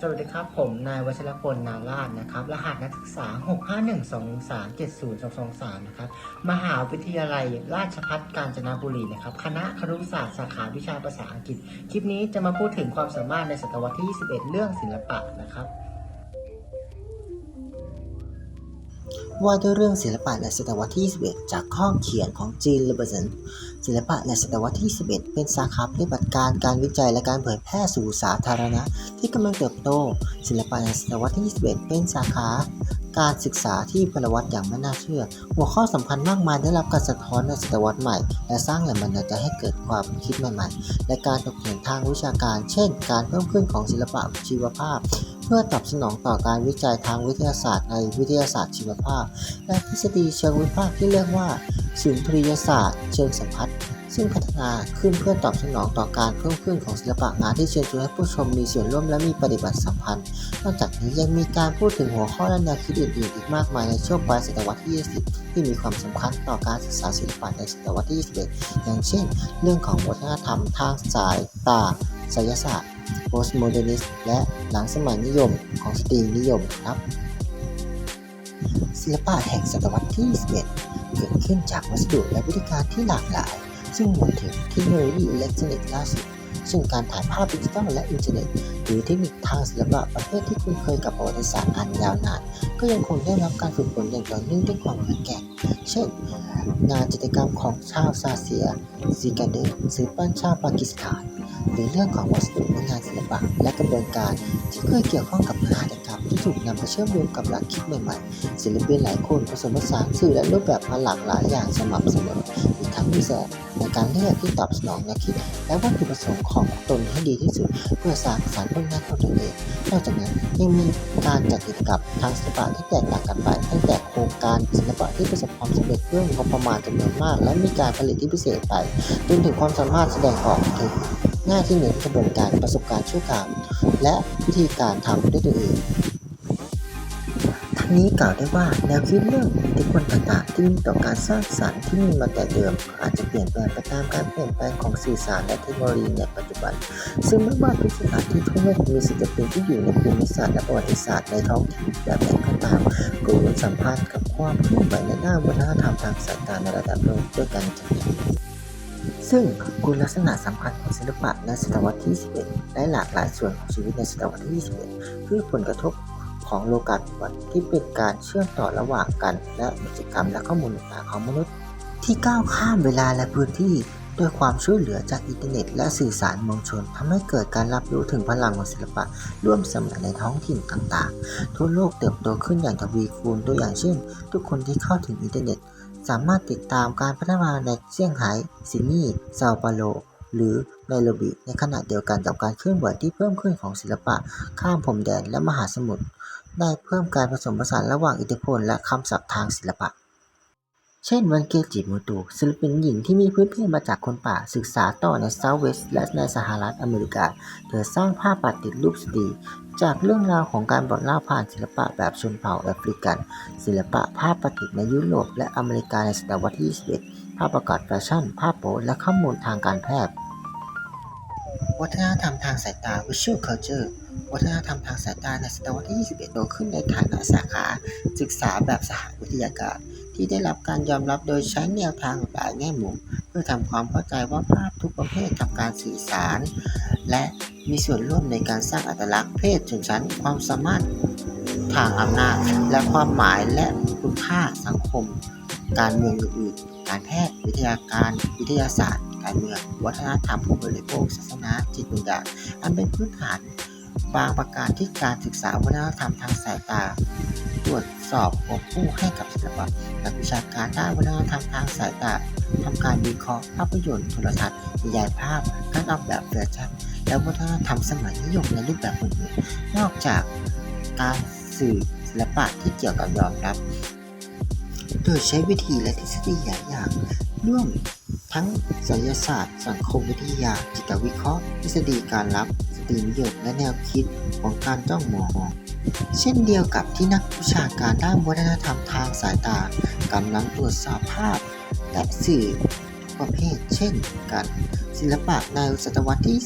สวัสดีครับผมนายวัชรพลนาราชนะครับ รหัสนักศึกษา 651237023นะครับมหาวิทยาลัยราชภัฏกาญจนบุรีนะครับคณะครุศาสตร์สาขาวิชาภาษาอังกฤษ คลิปนี้จะมาพูดถึงความสามารถในศตวรรษที่ 21 เรื่องศิลปะนะครับ ว่าด้วยเรื่องศิลปะในศตวรรษที่ 21 จากข้อเขียนของจีนเลเบอร์สันศิลปะในศตวรรษที่ 21 เป็นสาขาปฏิบัติการการวิจัยและการเผยแพร่สู่สาธารณะ ที่กำลังเติบโต ศิลปะในศตวรรษที่ 21 เป็นสาขาการศึกษาที่พลวัตอย่างไม่น่าเชื่อ หัวข้อสำคัญมากมายได้รับการสะท้อนในศตวรรษใหม่ และสร้างแรงบันดาลใจให้เกิดความคิดใหม่ๆ และการถกเถียงทางวิชาการ เช่น การเพิ่มขึ้นของศิลปะชีวภาพ เพื่อตอบสนองต่อการวิจัยทางวิทยาศาสตร์ในวิทยาศาสตร์ชีวภาพ และทฤษฎีเชิงวิพากษ์ที่เรียกว่าสุนทรียศาสตร์ เชิงสัมพัทธ์ซึ่งพัฒนาขึ้นเพื่อตอบสนองต่อการเพิ่มขึ้นของศิลปะงานที่เชิญชวนให้ผู้ชมมีส่วนร่วมและมีปฏิบัติสัมพันธ์ นอกจากนี้ยังมีการพูดถึงหัวข้อและแนวคิดอื่นๆ อีกมากมายในช่วงปลายศตวรรษที่ 20 ที่มีความสำคัญต่อการศึกษาศิลปะในศตวรรษที่ 21 อย่างเช่น เรื่องของวัฒนธรรมทางสายตา ศิลศาสตร์ postmodernist และหลังสมัยนิยมของสตรีนิยมครับศิลปะแห่งศตวรรษที่ 21 เกิดขึ้นจากวัสดุและวิธีการที่หลากหลาย ซึ่งรวมถึงเทคโนโลยีอิเล็กทรอนิกส์ล่าสุดเช่นการถ่ายภาพดิจิทัลและอินเทอร์เน็ตหรือเทคนิคทางศิลปะประเภทที่คุ้นเคยกับประวัติศาสตร์อันยาวนาน ก็ยังคงได้รับการฝึกฝนอย่างต่อเนื่องด้วยความแข็งแกร่งเช่น งานจิตรกรรมของชาวซาเซียซีกันเดนศิลปันชาวปากีสถาน หรือเรื่องของวัสดุในงานศิลปะ และกระบวนการที่เคยเกี่ยวข้องกับงานกรรมที่ถูกนำมาเชื่อมโยงกับหลักคิดใหม่ๆ ศิลปินหลายคนผสมผสานสื่อและรูปแบบมาหลากหลายอย่างสม่ำเสมออีกทั้งมีแสงในการเลือกที่ตอบสนองแนวคิด และวัตถุประสงค์ของตนให้ดีที่สุด เพื่อสร้างสรรค์ผลงานของตนเองนอกจากนั้นยังมีการจัดกิจกรรมทางศิลปะที่แตกต่างกันไปตั้งแต่โครงการศิลปะที่ประสบความสำเร็จด้วยงบประมาณจำนวนมาก และมีการผลิตที่พิเศษไปจนถึงความสามารถแสดงออกถึง หน้าที่เน้นกระบวนการประสบการณ์ชั่วคราวและวิธีการทำด้วยตัวเองทั้งนี้กล่าวได้ว่าแนวคิดเรื่องอิทธิพลต่างๆที่มีต่อการสร้างสรรค์ที่มีมาแต่เดิม อาจจะเปลี่ยนแปลงไปตามการเปลี่ยนแปลงของสื่อสารและเทคโนโลยีในปัจจุบัน ซึ่งไม่ว่าทุกสถานที่ทั่วโลกมีศิลปินที่อยู่ในภูมิศาสตร์และประวัติศาสตร์ในท้องถิ่นแบบไหนก็ตามก็ล้วนสัมพันธ์กับความเคลื่อนไหวในด้านวัฒนธรรมทางสายตาในระดับโลกด้วยกันจริง ซึ่งคุณลักษณะสำคัญของศิลปะในศตวรรษที่ 21 และหลากหลายส่วนของชีวิตในศตวรรษที่ 21 คือผลกระทบของโลกาภิวัตน์ที่เป็นการเชื่อมต่อระหว่างกัน และกิจกรรมและข้อมูลต่างของมนุษย์ ที่ก้าวข้ามเวลาและพื้นที่ด้วยความช่วยเหลือจากอินเทอร์เน็ต และสื่อสารมวลชนทำให้เกิดการรับรู้ถึงพลังของศิลปะ ร่วมสมัยในท้องถิ่นต่างๆ ทั่วโลกเติบโตขึ้นอย่างทวีคูณตัวอย่างเช่น ทุกคนที่เข้าถึงอินเทอร์เน็ต สามารถติดตามการพัฒนาในเซี่ยงไฮ้ซิดนีย์เซาเปาโล หรือไนโรบิในขณะเดียวกันกับการเคลื่อนไหวที่เพิ่มขึ้นของศิลปะ ข้ามพรมแดนและมหาสมุทรได้เพิ่มการผสมผสานระหว่างอิทธิพลและคำศัพท์ทางศิลปะ เช่นวันเกจิมูตุศิลปินหญิงที่มีพื้นเพมาจากคนป่าศึกษาต่อในเซาท์เวสต์และในสหรัฐอเมริกา เธอสร้างภาพปัดติดรูปสตรีจากเรื่องราวของการบอกเล่าผ่านศิลปะแบบชนเผ่าแอฟริกัน ศิลปะภาพประดิษฐ์ในยุโรปและอเมริกาในศตวรรษที่ 21 ภาพประกอบแฟชั่น ภาพโป๊และข้อมูลทางการแพทย์ วัฒนธรรมทางสายตา visual culture วัฒนธรรมทางสายตาในศตวรรษที่ 21 โตขึ้นในฐานะสาขา ศึกษาแบบสหวิทยาการ ที่ได้รับการยอมรับโดยใช้แนวทางหลายแง่มุม เพื่อทำความเข้าใจว่าภาพทุกประเภททำการสื่อสาร และมีส่วนร่วมในการสร้างอัตลักษณ์เพศชนชั้นความสามารถทางอำนาจ และความหมายและคุณค่าสังคม การเมืองอื่นๆ การแพทย์วิทยาการ วิทยาศาสตร์ การเมือง วัฒนธรรมผู้บริโภคศาสนาจิตวิญญาณอันเป็นพื้นฐาน บางประการที่การศึกษาวัฒนธรรมทางสายตา ตรวจสอบควบคู่ให้กับศิลปะนักวิชาการด้านวัฒนธรรมทางสายตาทำการวิเคราะห์ภาพยนตร์โทรทัศน์นิยายภาพ การออกแบบแฟชั่นและวัฒนธรรมสมัยนิยมในรูปแบบอื่นๆนอกจากการสื่อศิลปะที่เกี่ยวกับยอมรับ โดยใช้วิธีและทฤษฎีหลายอย่างร่วมทั้งศิลศาสตร์ สังคมวิทยา จิตวิเคราะห์ ทฤษฎีการรับ สตรีนิยมและแนวคิดของการจ้องมอง เช่นเดียวกับที่นักวิชาการด้านวัฒนธรรมทางสายตากำลังตรวจสอบภาพ และสื่อประเภท เช่นกันศิลปะในศตวรรษที่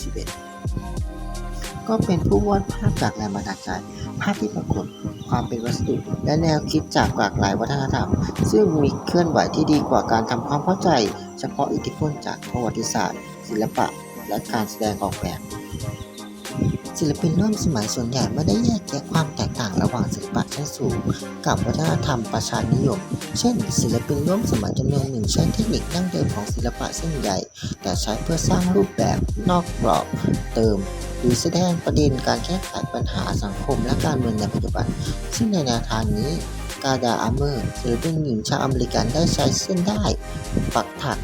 11 ก็เป็นผู้วาดภาพจากแรงบันดาลใจภาพที่ปรากฏความเป็นวัสดุ และแนวคิดจากหลากหลายวัฒนธรรม ซึ่งมีเคลื่อนไหวที่ดีกว่าการทำความเข้าใจ เฉพาะอิทธิพลจากประวัติศาสตร์ ศิลปะ และการแสดงออกแบบ ศิลปินร่วมสมัยส่วนใหญ่ไม่ได้แยกแยะความแตกต่างระหว่างศิลปะชั้นสูง กับวัฒนธรรมประชานิยม เช่น ศิลปินร่วมสมัยจำนวนหนึ่งใช้เทคนิคดั้งเดิมของศิลปะเส้นใหญ่ แต่ใช้เพื่อสร้างรูปแบบนอกกรอบ เติม หรือแสดงประเด็นการแก้ไขปัญหาสังคมและการเมืองในปัจจุบัน ซึ่งในแนวทางนี้กาดาอาเมอร์ศิลปินหญิงชาวอเมริกันได้ใช้เส้นได้ ปักถัก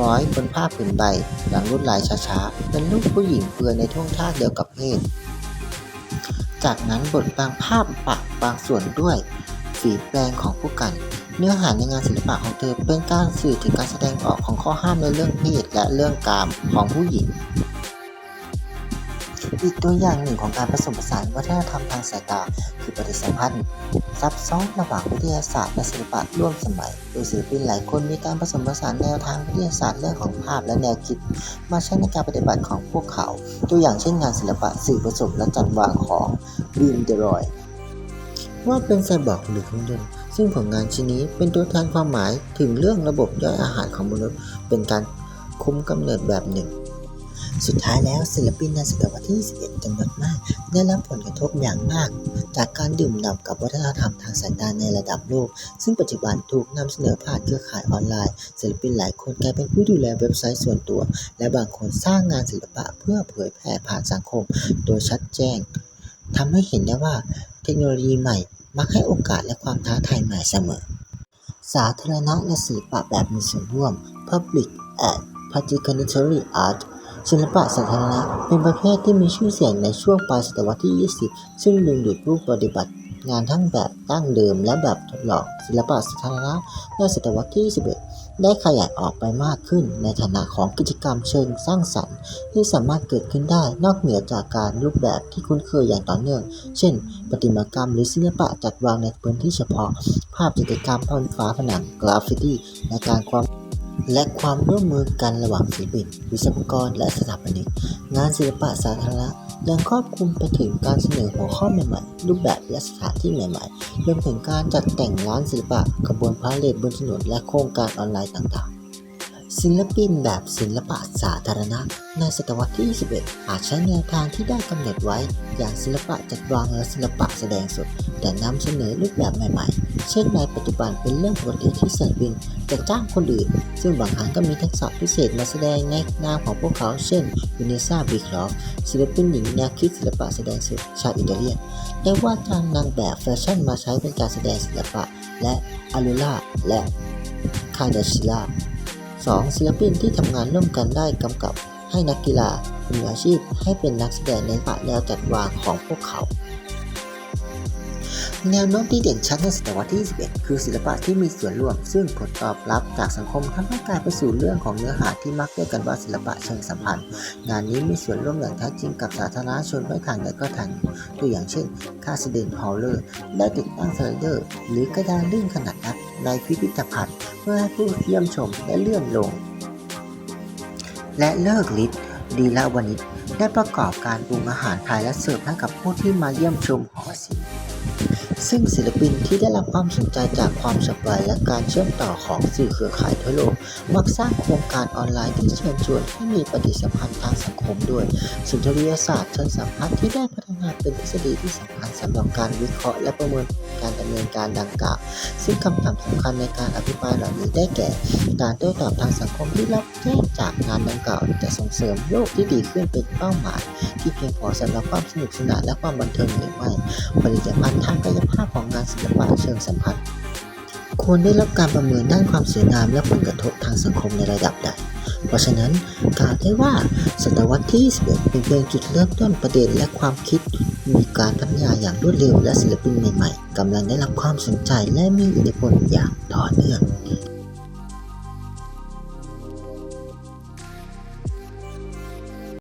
ร้อยบนผ้าผืนใบหลังลวดลายช้าๆ เป็นรูปผู้หญิงเปลือยในท่วงท่าเดียวกับเพศ จากนั้นบทบางภาพปักบางส่วนด้วยฝีแปรงของผู้กัน เนื้อหาในงานศิลปะของเธอเป็นการสื่อถึงการแสดงออกของข้อห้ามในเรื่องเพศและเรื่องกามของผู้หญิง อีกตัวอย่างหนึ่งของการผสมผสานวัฒนธรรมทางสายตา คือปฏิสัมพันธ์ซับซ้อนระหว่างวิทยาศาสตร์และศิลปะร่วมสมัย โดยศิลปินหลายคนมีการผสมผสานแนวทางวิทยาศาสตร์เรื่องของภาพและแนวคิด มาใช้ในการปฏิบัติของพวกเขา ตัวอย่างเช่นงานศิลปะสื่อผสมและจัดวางของบีมเดรอยว่าเป็นไซบอร์กหรือเครื่องยนต์ซึ่งผลงานชิ้นนี้เป็นตัวแทนความหมายถึงเรื่องระบบย่อยอาหารของมนุษย์ เป็นการคุมกำเนิดแบบหนึ่ง สุดท้ายแล้วศิลปินในศตวรรษที่ 21จำนวนมาก ได้รับผลกระทบอย่างมาก จากการดื่มด่ำกับวัฒนธรรมทางสายตาในระดับโลก ซึ่งปัจจุบันถูกนำเสนอผ่านเครือข่ายออนไลน์ ศิลปินหลายคนกลายเป็นผู้ดูแลเว็บไซต์ส่วนตัว และบางคนสร้างงานศิลปะเพื่อเผยแพร่ผ่านสังคม โดยชัดแจ้งทำให้เห็นได้ว่าเทคโนโลยีใหม่มักให้โอกาสและความท้าทายใหม่เสมอ สาธารณะและศิลปะแบบมีส่วนร่วม Public and Participatory Art ศิลปะสาธารณะเป็นประเภทที่มีชื่อเสียงในช่วงปลายศตวรรษที่ 20 ซึ่งดึงดูดผู้ปฏิบัติ งานทั้งแบบดั้งเดิมและแบบทดลองศิลปะสาธารณะในศตวรรษที่ 21 ได้ขยายออกไปมากขึ้นในฐานะของกิจกรรมเชิงสร้างสรรค์ ที่สามารถเกิดขึ้นได้นอกเหนือจากการรูปแบบที่คุ้นเคยอย่างต่อเนื่อง เช่น ประติมากรรมหรือศิลปะจัดวางในพื้นที่เฉพาะ ภาพจิตรกรรมบนฝาผนังกราฟฟิตี้และการความ และความร่วมมือกันระหว่างศิลปิน วิศวกร และสถาปนิก งานศิลปะสาธารณะยังครอบคลุมไปถึงการเสนอหัวข้อใหม่ๆ รูปแบบและสถานที่ใหม่ๆ รวมถึงการจัดแต่งร้านศิลปะขบวนพาเหรดบนถนนและโครงการออนไลน์ต่างๆ ศิลปินแบบศิลปะสาธารณะ ในศตวรรษที่ 21 อาจใช้แนวทางที่ได้กำหนดไว้ อย่างศิลปะจัดวางและศิลปะแสดงสด แต่นำเสนอรูปแบบใหม่ๆ เช่นในปัจจุบันเป็นเรื่องปกติที่ศิลปินจะจ้างคนอื่น ซึ่งบางครั้งก็มีทักษะพิเศษมาแสดงในนามของพวกเขา เช่นยูเนซ่าบีคลอฟศิลปินหญิงแนวคิดศิลปะแสดงสดชาวอิตาเลียนได้ว่าจ้างนางแบบแฟชั่นมาใช้เป็นการแสดงศิลปะ และอารูล่าและคาเดชิล่า 2. ศิลปินที่ทำงานร่วมกันได้กำกับให้นักกีฬามืออาชีพให้เป็นนักแสดงในปะแนวจัดวางของพวกเขา แนวโน้มที่เด่นชัดในศตวรรษที่ 21 คือศิลปะที่มีส่วนร่วม ซึ่งผลตอบรับจากสังคมทำให้กลายไปสู่เรื่องของเนื้อหาที่มักเรียกกันว่าศิลปะเชิงสัมพันธ์ งานนี้มีส่วนร่วมอย่างแท้จริงกับสาธารณชนไม่ทางใดก็ทางตัวอย่างเช่น คาสเดนฮอลเลอร์ได้ติดตั้งสไลเดอร์ หรือกระดานลื่นขนาดนักในพิพิธภัณฑ์เพื่อให้ผู้เยี่ยมชมได้เลื่อนลง และเลิกฤทธิ์ดีละวนิชได้ประกอบการปรุงอาหารไทยและเสิร์ฟให้กับผู้ที่มาเยี่ยมชมหอศิลป์ ซึ่งศิลปินที่ได้รับความสนใจจากความฉับไวและการเชื่อมต่อของสื่อเครือข่ายทั่วโลก มักสร้างโครงการออนไลน์ที่เชิญชวนให้มีปฏิสัมพันธ์ทางสังคมด้วย สุนทรียศาสตร์เชิงสัมพันธ์ที่ได้พัฒนาเป็นทฤษฎีที่สำคัญสำหรับการวิเคราะห์และประเมินการดำเนินการดังกล่าว ซึ่งคำถามสำคัญในการอภิปรายเหล่านี้ได้แก่ การโต้ตอบทางสังคมที่รับแจ้งจากงานดังกล่าวจะส่งเสริมโลกที่ดีขึ้นเป็นเป้าหมาย ที่เพียงพอสำหรับความสนุกสนานและความบันเทิงหรือไม่ผลิตภัณฑ์ทางกายภาพของงานศิลปะเชิงสัมพันธ์ควรได้รับการประเมินด้านความสวยงามและผลกระทบทางสังคมในระดับใด เพราะฉะนั้นกล่าวได้ว่าศตวรรษที่ 21 เป็นเพียงจุดเริ่มต้นประเด็นและความคิด มีการพัฒนาอย่างรวดเร็วและศิลปินใหม่ๆกำลังได้รับความสนใจและมีอิทธิพลอย่างต่อเนื่อง